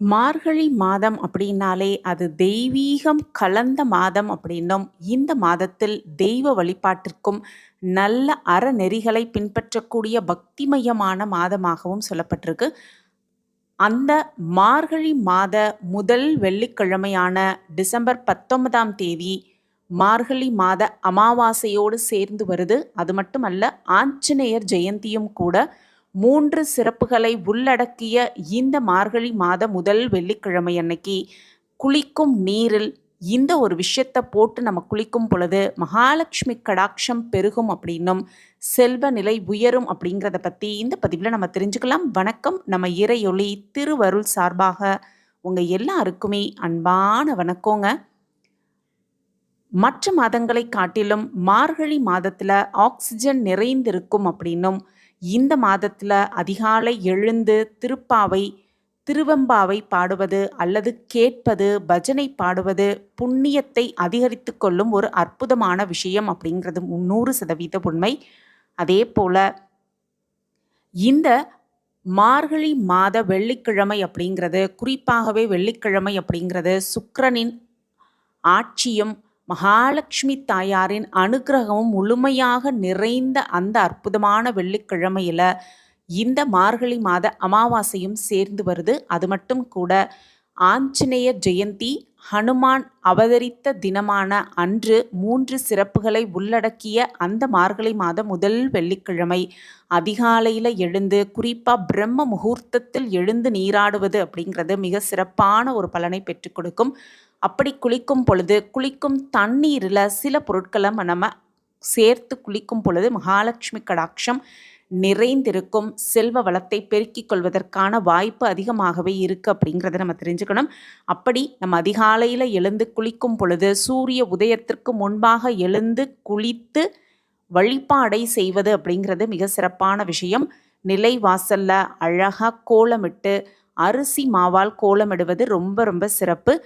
மார்கழி மாதம் அப்படின்னாலே அது தெய்வீகம் கலந்த மாதம் அப்படின்னும் இந்த மாதத்தில் தெய்வ வழிபாட்டிற்கும் நல்ல அறநெறிகளை பின்பற்றக்கூடிய பக்திமயமான மாதமாகவும் சொல்லப்பட்டிருக்கு. அந்த மார்கழி மாத முதல் வெள்ளிக்கிழமையான டிசம்பர் பத்தொன்பதாம் தேதி மார்கழி மாத அமாவாசையோடு சேர்ந்து வருது. அது மட்டுமல்ல ஆஞ்சநேயர் ஜெயந்தியும் கூட மூன்று சிறப்புகளை உள்ளடக்கிய இந்த மார்கழி மாத முதல் வெள்ளிக்கிழமை அன்னைக்கு குளிக்கும் நீரில் இந்த ஒரு விஷயத்தை போட்டு நம்ம குளிக்கும் பொழுது மகாலட்சுமி கடாட்சம் பெருகும் அப்படின்னும் செல்வ நிலை உயரும் அப்படிங்கிறத பற்றி இந்த பதிவில் நம்ம தெரிஞ்சுக்கலாம். வணக்கம். நம்ம இறையொளி திருவருள் சார்பாக உங்கள் எல்லாருக்குமே அன்பான வணக்கங்க. மற்ற மாதங்களை காட்டிலும் மார்கழி மாதத்தில் ஆக்சிஜன் நிறைந்திருக்கும் அப்படின்னும் இந்த மாதத்தில் அதிகாலை எழுந்து திருப்பாவை திருவெம்பாவை பாடுவது அல்லது கேட்பது பஜனை பாடுவது புண்ணியத்தை அதிகரித்து கொள்ளும் ஒரு அற்புதமான விஷயம் அப்படிங்கிறது நூறு சதவீத உண்மை. அதே போல் இந்த மார்கழி மாத வெள்ளிக்கிழமை அப்படிங்கிறது குறிப்பாகவே வெள்ளிக்கிழமை அப்படிங்கிறது சுக்கரனின் ஆட்சியும் மகாலட்சுமி தாயாரின் அனுகிரகமும் முழுமையாக நிறைந்த அந்த அற்புதமான வெள்ளிக்கிழமையில் இந்த மார்கழி மாத அமாவாசையும் சேர்ந்து வருது. அது மட்டும் கூட ஆஞ்சநேயர் ஜெயந்தி ஹனுமான் அவதரித்த தினமான அன்று மூன்று சிறப்புகளை உள்ளடக்கிய அந்த மார்கழி மாத முதல் வெள்ளிக்கிழமை. அதிகாலையில் எழுந்து குறிப்பாக பிரம்ம முகூர்த்தத்தில் எழுந்து நீராடுவது அப்படிங்கிறது மிக சிறப்பான ஒரு பலனை பெற்றுக் கொடுக்கும். அப்படி குளிக்கும் பொழுது குளிக்கும் தண்ணீரில் சில பொருட்களை நம்ம சேர்த்து குளிக்கும் பொழுது மகாலட்சுமி கடாட்சம் நிறைந்திருக்கும். செல்வ வளத்தை பெருக்கிக் கொள்வதற்கான வாய்ப்பு அதிகமாகவே இருக்குது அப்படிங்கிறத நம்ம தெரிஞ்சுக்கணும். அப்படி நம்ம அதிகாலையில் எழுந்து குளிக்கும் பொழுது சூரிய உதயத்திற்கு முன்பாக எழுந்து குளித்து வழிபாடை செய்வது அப்படிங்கிறது மிக சிறப்பான விஷயம். நிலை வாசலில் அழகாக கோலமிட்டு அரிசி மாவால் கோலமிடுவது ரொம்ப ரொம்ப சிறப்பு.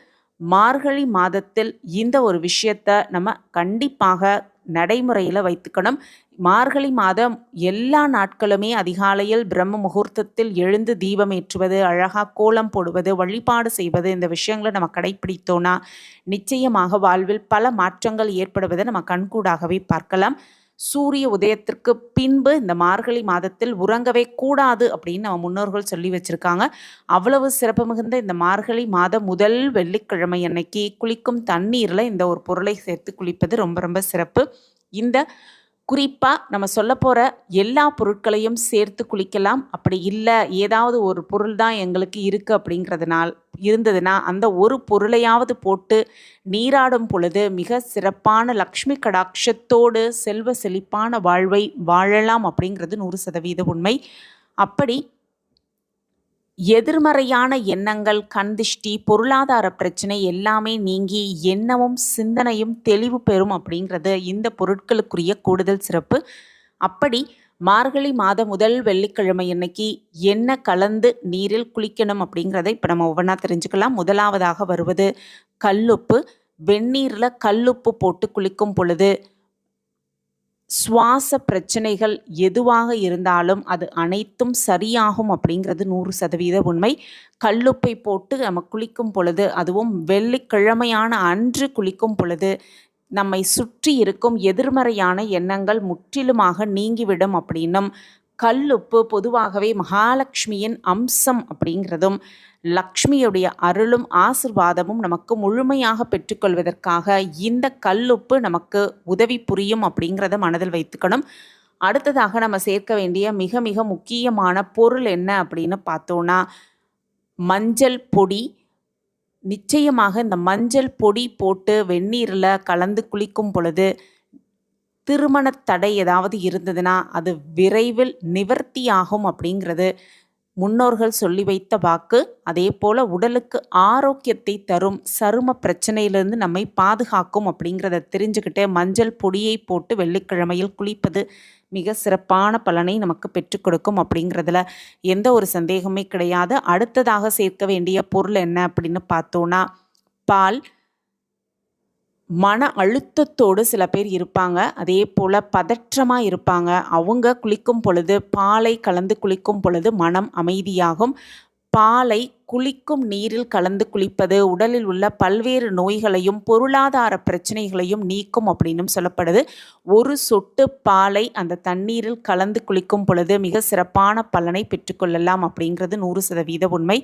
மார்கழி மாதத்தில் இந்த ஒரு விஷயத்தை நம்ம கண்டிப்பாக நடைமுறையில் வைத்துக்கணும். மார்கழி மாதம் எல்லா நாட்களுமே அதிகாலையில் பிரம்ம முகூர்த்தத்தில் எழுந்து தீபம் ஏற்றுவது அழகாக கோலம் போடுவது வழிபாடு செய்வது இந்த விஷயங்களை நம்ம கடைப்பிடித்தோன்னா நிச்சயமாக வாழ்வில் பல மாற்றங்கள் ஏற்படுவதை நம்ம கண்கூடாகவே பார்க்கலாம். சூரிய உதயத்திற்கு பின்பு இந்த மார்கழி மாதத்தில் உறங்கவே கூடாது அப்படின்னு நம்ம முன்னோர்கள் சொல்லி வச்சுருக்காங்க. அவ்வளவு சிறப்பு மிகுந்த இந்த மார்கழி மாதம் முதல் வெள்ளிக்கிழமை அன்னைக்கு குளிக்கும் தண்ணீரில் இந்த ஒரு பொருளை சேர்த்து குளிப்பது ரொம்ப ரொம்ப சிறப்பு. இந்த குறிப்பாக நம்ம சொல்ல போகிற எல்லா பொருட்களையும் சேர்த்து குளிக்கலாம். அப்படி இல்லை ஏதாவது ஒரு பொருள் தான் எங்களுக்கு இருக்குது அப்படிங்கிறதுனால் இருந்ததுன்னா அந்த ஒரு பொருளையாவது போட்டு நீராடும் பொழுது மிக சிறப்பான லக்ஷ்மி கடாட்சத்தோடு செல்வ செழிப்பான வாழ்வை வாழலாம் அப்படிங்கிறது நூறு சதவீத உண்மை. அப்படி எதிர்மறையான எண்ணங்கள் கண்திஷ்டி பொருளாதார பிரச்சனை எல்லாமே நீங்கி எண்ணமும் சிந்தனையும் தெளிவு பெறும் அப்படிங்கிறது இந்த பொருட்களுக்குரிய கூடுதல் சிறப்பு. அப்படி மார்கழி மாத முதல் வெள்ளிக்கிழமை அன்னைக்கு என்ன கலந்து நீரில் குளிக்கணும் அப்படிங்கிறத இப்போ நம்ம ஒவ்வொன்றா தெரிஞ்சுக்கலாம். முதலாவதாக வருவது கல்லுப்பு. வெந்நீரில் கல்லுப்பு போட்டு குளிக்கும் பொழுது சுவாச பிரச்சனைகள் எதுவாக இருந்தாலும் அது அனைத்தும் சரியாகும் அப்படிங்கிறது நூறு சதவீத உண்மை. கல்லுப்பை போட்டு நம்ம குளிக்கும் பொழுது அதுவும் வெள்ளிக்கிழமையான அன்று குளிக்கும் பொழுது நம்மை சுற்றி இருக்கும் எதிர்மறையான எண்ணங்கள் முற்றிலுமாக நீங்கிவிடும் அப்படின்னும் கல்லுப்பு பொதுவாகவே மகாலட்சுமியின் அம்சம் அப்படிங்கிறதும் லக்ஷ்மியுடைய அருளும் ஆசிர்வாதமும் நமக்கு முழுமையாக பெற்றுக்கொள்வதற்காக இந்த கல்லுப்பு நமக்கு உதவி புரியும் அப்படிங்கிறத மனதில் வைத்துக்கணும். அடுத்ததாக நம்ம சேர்க்க வேண்டிய மிக மிக முக்கியமான பொருள் என்ன அப்படின்னு பார்த்தோன்னா மஞ்சள் பொடி. நிச்சயமாக இந்த மஞ்சள் பொடி போட்டு வெந்நீரில் கலந்து குளிக்கும் பொழுது திருமண தடை ஏதாவது இருந்ததுன்னா அது விரைவில் நிவர்த்தியாகும் அப்படிங்கிறது முன்னோர்கள் சொல்லி வைத்த வாக்கு. அதே போல் உடலுக்கு ஆரோக்கியத்தை தரும் சரும பிரச்சனையிலிருந்து நம்மை பாதுகாக்கும் அப்படிங்கிறத தெரிஞ்சுக்கிட்டு மஞ்சள் பொடியை போட்டு வெள்ளிக்கிழமையில் குளிப்பது மிக சிறப்பான பலனை நமக்கு பெற்றுக் கொடுக்கும் அப்படிங்கிறதுல எந்த ஒரு சந்தேகமே கிடையாது. அடுத்ததாக சேர்க்க வேண்டிய பொருள் என்ன அப்படின்னு பார்த்தோன்னா பால் மன அழுத்தத்தோடு சில பேர் இருப்பாங்க. அதே போல் பதற்றமாக இருப்பாங்க. அவங்க குளிக்கும் பொழுது பாலை கலந்து குளிக்கும் பொழுது மனம் அமைதியாகும். பாலை குளிக்கும் நீரில் கலந்து குளிப்பது உடலில் உள்ள பல்வேறு நோய்களையும் பொருளாதார பிரச்சனைகளையும் நீக்கும் அப்படின்னும் சொல்லப்படுது. ஒரு சொட்டு பாலை அந்த தண்ணீரில் கலந்து குளிக்கும் பொழுது மிக சிறப்பான பலனை பெற்றுக்கொள்ளலாம் அப்படிங்கிறது நூறு சதவீத உண்மை.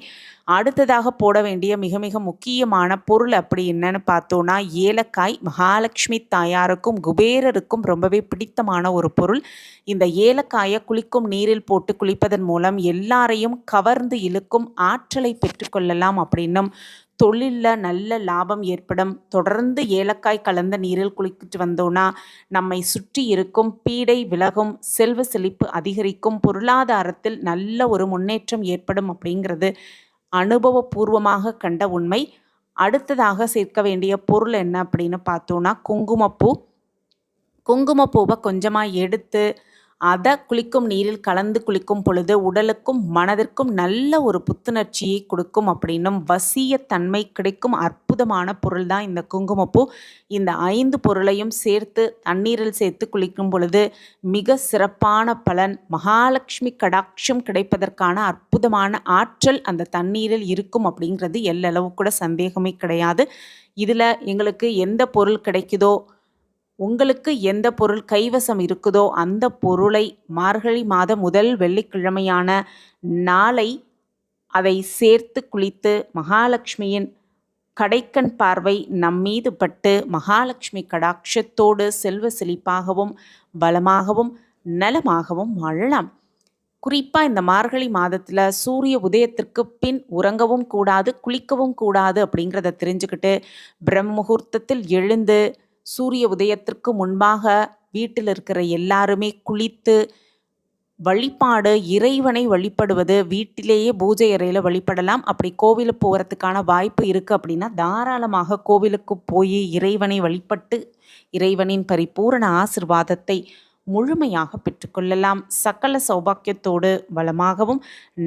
அடுத்ததாக போட வேண்டிய மிக மிக முக்கியமான பொருள் அப்படி என்னன்னு பார்த்தோன்னா ஏலக்காய். மகாலட்சுமி தாயாருக்கும் குபேரருக்கும் ரொம்பவே பிடித்தமான ஒரு பொருள். இந்த ஏலக்காயை குளிக்கும் நீரில் போட்டு குளிப்பதன் மூலம் எல்லாரையும் கவர்ந்து இழுக்கும் ஆற்றலை பெற்றுக்கொள்ளலாம் அப்படின்னும் தொழிலில் நல்ல லாபம் ஏற்படும். தொடர்ந்து ஏலக்காய் கலந்த நீரில் குளிக்கிட்டு வந்தோன்னா நம்மை சுற்றி இருக்கும் பீடை விலகும் செல்வ செழிப்பு அதிகரிக்கும் பொருளாதாரத்தில் நல்ல ஒரு முன்னேற்றம் ஏற்படும் அப்படிங்கிறது அனுபவபூர்வமாக கண்ட உண்மை. அடுத்ததாக சேர்க்க வேண்டிய பொருள் என்ன அப்படின்னு பார்த்தோன்னா குங்குமப்பூ. குங்குமப்பூவை கொஞ்சமாக எடுத்து அதை குளிக்கும் நீரில் கலந்து குளிக்கும் பொழுது உடலுக்கும் மனதிற்கும் நல்ல ஒரு புத்துணர்ச்சியை கொடுக்கும் அப்படின்னும் வசிய தன்மை கிடைக்கும் அற்புதமான பொருள் தான் இந்த குங்குமப்பூ. இந்த ஐந்து பொருளையும் சேர்த்து தண்ணீரில் சேர்த்து குளிக்கும் பொழுது மிக சிறப்பான பலன். மகாலட்சுமி கடாட்சம் கிடைப்பதற்கான அற்புதமான ஆற்றல் அந்த தண்ணீரில் இருக்கும் அப்படிங்கிறது எல்லளவு கூட சந்தேகமே கிடையாது. இதில் எங்களுக்கு எந்த பொருள் கிடைக்குதோ உங்களுக்கு எந்த பொருள் கைவசம் இருக்குதோ அந்த பொருளை மார்கழி மாத முதல் வெள்ளிக்கிழமையான நாளை அதை சேர்த்து குளித்து மகாலட்சுமியின் கடைக்கண் பார்வை நம்மீது பட்டு மகாலட்சுமி கடாட்சத்தோடு செல்வ செழிப்பாகவும் பலமாகவும் நலமாகவும் வாழலாம். குறிப்பாக இந்த மார்கழி மாதத்தில் சூரிய உதயத்திற்கு பின் உறங்கவும் கூடாது குளிக்கவும் கூடாது அப்படிங்கிறத தெரிஞ்சுக்கிட்டு பிரம்ம முகூர்த்தத்தில் எழுந்து சூரிய உதயத்திற்கு முன்பாக வீட்டில் இருக்கிற எல்லாருமே குளித்து வழிபாடு இறைவனை வழிபடுவது வீட்டிலேயே பூஜை அறையில் வழிபடலாம். அப்படி கோவிலுக்கு போகிறதுக்கான வாய்ப்பு இருக்குது அப்படின்னா தாராளமாக கோவிலுக்கு போய் இறைவனை வழிபட்டு இறைவனின் பரிபூரண ஆசிர்வாதத்தை முழுமையாக பெற்றுக்கொள்ளலாம் சகல சௌபாக்கியத்தோடு வளமாகவும்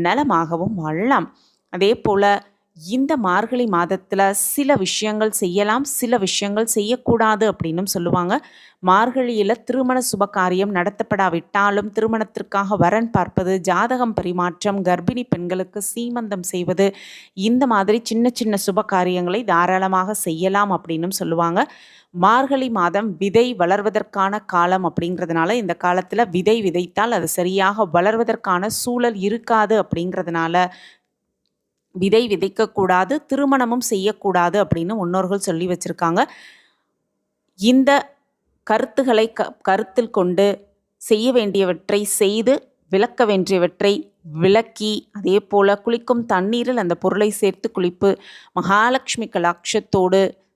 நலமாகவும் வாழலாம். அதே போல் இந்த மார்கழி மாதத்தில் சில விஷயங்கள் செய்யலாம் சில விஷயங்கள் செய்யக்கூடாது அப்படின்னும் சொல்லுவாங்க. மார்கழியில் திருமண சுப காரியம் நடத்தப்படாவிட்டாலும் திருமணத்திற்காக வரன் பார்ப்பது ஜாதகம் பரிமாற்றம் கர்ப்பிணி பெண்களுக்கு சீமந்தம் செய்வது இந்த மாதிரி சின்ன சின்ன சுப காரியங்களை தாராளமாக செய்யலாம் அப்படின்னும் சொல்லுவாங்க. மார்கழி மாதம் விதை வளர்வதற்கான காலம் அப்படிங்கிறதுனால இந்த காலத்தில் விதை விதைத்தால் அது சரியாக வளர்வதற்கான சூழல் இருக்காது அப்படிங்கிறதுனால விதை விதைக்கக்கூடாது திருமணமும் செய்யக்கூடாது அப்படின்னு முன்னோர்கள் சொல்லி வச்சுருக்காங்க. இந்த கருத்துக்களை க கருத்தில் கொண்டு செய்ய வேண்டியவற்றை செய்து விளக்க வேண்டியவற்றை விளக்கி அதே போல் குளிக்கும் தண்ணீரில் அந்த பொருளை சேர்த்து குளிப்பு மகாலட்சுமி கலாட்சத்தோடு